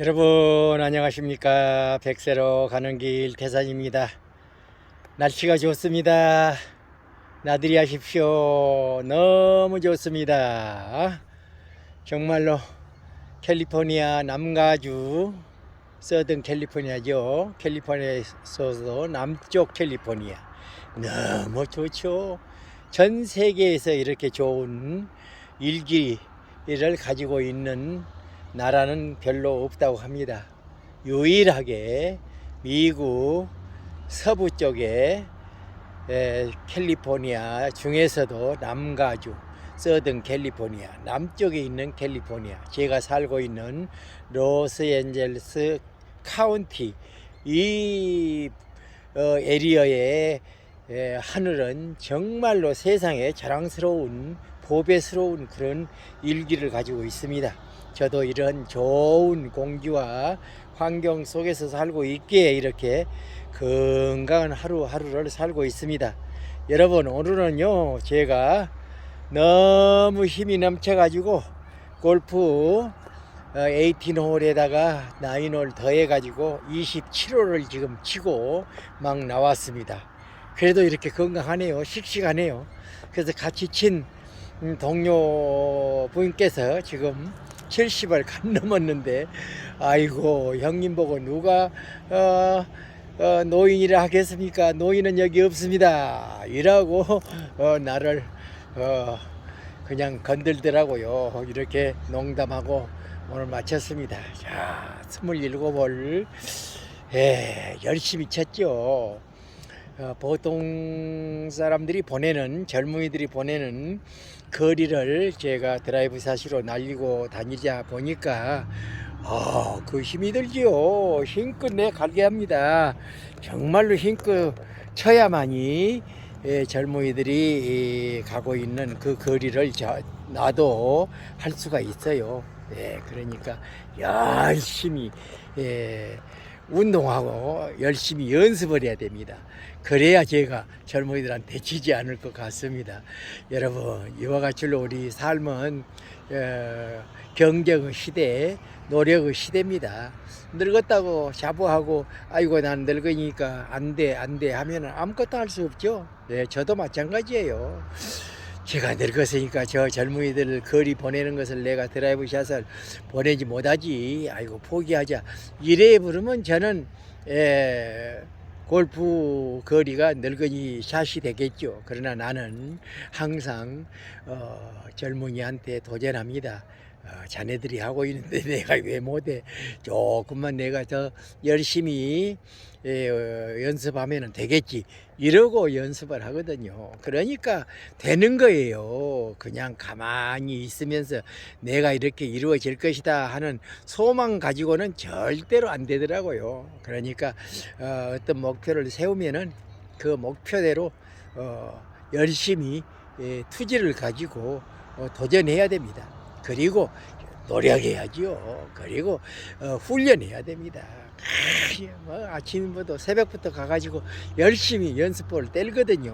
여러분 안녕하십니까? 백세로 가는 길 대산입니다. 날씨가 좋습니다. 나들이 하십시오. 너무 좋습니다. 정말로 캘리포니아 남가주 서든 캘리포니아죠. 캘리포니아에서도 남쪽 캘리포니아. 너무 좋죠. 전 세계에서 이렇게 좋은 일기를 가지고 있는 나라는 별로 없다고 합니다. 유일하게 미국 서부 쪽에 에, 캘리포니아 중에서도 남가주, 서든 캘리포니아, 남쪽에 있는 캘리포니아, 제가 살고 있는 로스앤젤레스 카운티 이 어, 에리어의 에, 하늘은 정말로 세상에 자랑스러운 보배스러운 그런 일기를 가지고 있습니다. 저도 이런 좋은 공기와 환경 속에서 살고 있기에 이렇게 건강한 하루하루를 살고 있습니다. 여러분 오늘은요 제가 너무 힘이 넘쳐가지고 골프 18홀에다가 9홀 더해가지고 27홀을 지금 치고 막 나왔습니다. 그래도 이렇게 건강하네요. 씩씩하네요. 그래서 같이 친 음, 동료 분께서 지금 70을 간 넘었는데 아이고 형님 보고 누가 어, 어, 노인이라 하겠습니까? 노인은 여기 없습니다. 이라고 어, 나를 어, 그냥 건들더라고요. 이렇게 농담하고 오늘 마쳤습니다. 자, 27을 예, 열심히 쳤죠. 어, 보통 사람들이 보내는 젊은이들이 보내는 거리를 제가 드라이브 사시로 날리고 다니자 보니까 아, 그 힘이 들지요. 힘껏 내 갈게 합니다. 정말로 힘껏 쳐야만이 예, 젊은이들이 이, 가고 있는 그 거리를 저, 나도 할 수가 있어요. 예, 그러니까 열심히 예, 운동하고 열심히 연습을 해야 됩니다. 그래야 제가 젊은이들한테 지지 않을 것 같습니다. 여러분, 이와 같이로 우리 삶은 어, 경쟁의 시대, 노력의 시대입니다. 늙었다고 자부하고 아이고 난 늙으니까 안 돼, 안돼 하면 아무것도 할 수 없죠. 네, 저도 마찬가지예요. 제가 늙었으니까 저 젊은이들 거리 보내는 것을 내가 드라이브 샷을 보내지 못하지. 아이고 포기하자. 이래 부르면 저는 에, 골프 거리가 늙은이 샷이 되겠죠. 그러나 나는 항상 어, 젊은이한테 도전합니다. 어, 자네들이 하고 있는데 내가 왜 못해? 조금만 내가 더 열심히 예, 어, 연습하면 되겠지. 이러고 연습을 하거든요. 그러니까 되는 거예요. 그냥 가만히 있으면서 내가 이렇게 이루어질 것이다 하는 소망 가지고는 절대로 안 되더라고요. 그러니까 어, 어떤 목표를 세우면은 그 목표대로 어, 열심히 예, 투지를 가지고 어, 도전해야 됩니다. 그리고 노력해야지요. 그리고 어, 훈련해야 됩니다. 아, 뭐 아침부터 새벽부터 가가지고 열심히 연습볼을 떼거든요.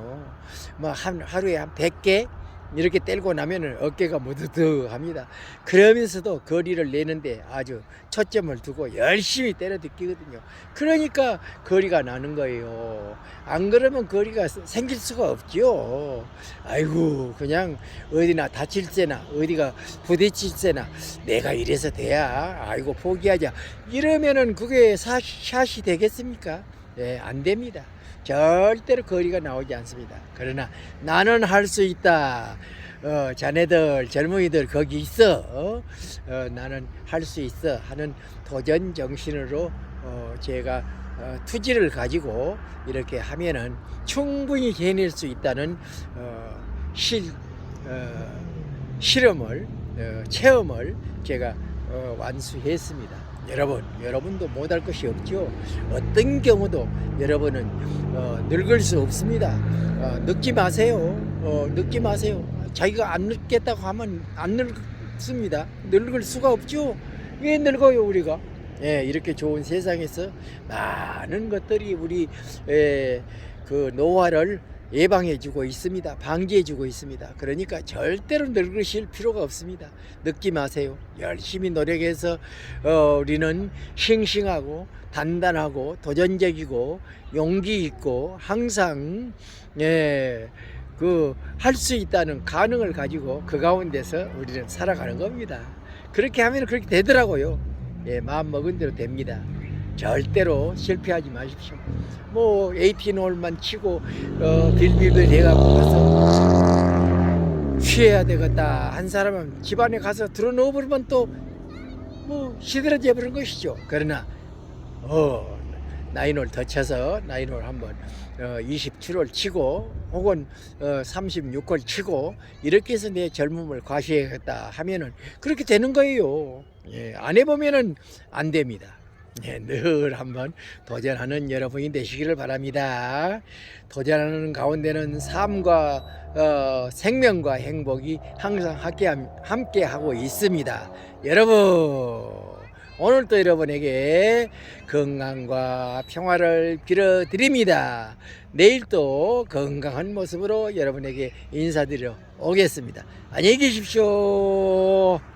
뭐 한 하루에 한 100개 이렇게 떼고 나면은 어깨가 무드득합니다. 그러면서도 거리를 내는데 아주 초점을 두고 열심히 때려 듣기거든요. 그러니까 거리가 나는 거예요. 안 그러면 거리가 생길 수가 없죠. 아이고 그냥 어디나 다칠 때나 어디가 부딪힐 때나 내가 이래서 돼야 아이고 포기하자 이러면은 그게 사, 샷이 되겠습니까? 네, 안 됩니다. 절대로 거리가 나오지 않습니다. 그러나 나는 할 수 있다. 어, 자네들 젊은이들 거기 있어. 어? 어, 나는 할 수 있어 하는 도전 정신으로 어, 제가 어, 투지를 가지고 이렇게 하면은 충분히 해낼 수 있다는 어, 실 어, 실험을 어, 체험을 제가 어, 완수했습니다. 여러분, 여러분도 못할 것이 없죠. 어떤 경우도 여러분은 어, 늙을 수 없습니다. 어, 늙지 마세요. 어, 늙지 마세요. 자기가 안 늙겠다고 하면 안 늙습니다. 늙을 수가 없죠. 왜 늙어요 우리가? 예, 이렇게 좋은 세상에서 많은 것들이 우리 예, 그 노화를 예방해주고 있습니다. 방지해주고 있습니다. 그러니까 절대로 늙으실 필요가 없습니다. 늙지 마세요. 열심히 노력해서 어, 우리는 싱싱하고 단단하고 도전적이고 용기 있고 항상 예, 그 할 수 있다는 가능을 가지고 그 가운데서 우리는 살아가는 겁니다. 그렇게 하면 그렇게 되더라고요. 예, 마음 먹은 대로 됩니다. 절대로 실패하지 마십시오. 뭐 에이티놀만 치고 어, 빌빌빌 해갖고 가서 취해야 되겠다 한 사람은 집안에 가서 들어놓어 버리면 또 뭐 시들어져 버린 것이죠. 그러나 어 나인홀 더 쳐서 나인홀 한번 어, 27홀 치고 혹은 어, 36홀 치고 이렇게 해서 내 젊음을 과시해야겠다 하면은 그렇게 되는 거예요. 예, 안 해보면은 안 됩니다. 예, 늘 한번 도전하는 여러분이 되시기를 바랍니다. 도전하는 가운데는 삶과 어, 생명과 행복이 항상 함께, 함께 하고 있습니다. 여러분, 오늘도 여러분에게 건강과 평화를 빌어드립니다. 내일 또 건강한 모습으로 여러분에게 인사드려 오겠습니다. 안녕히 계십시오.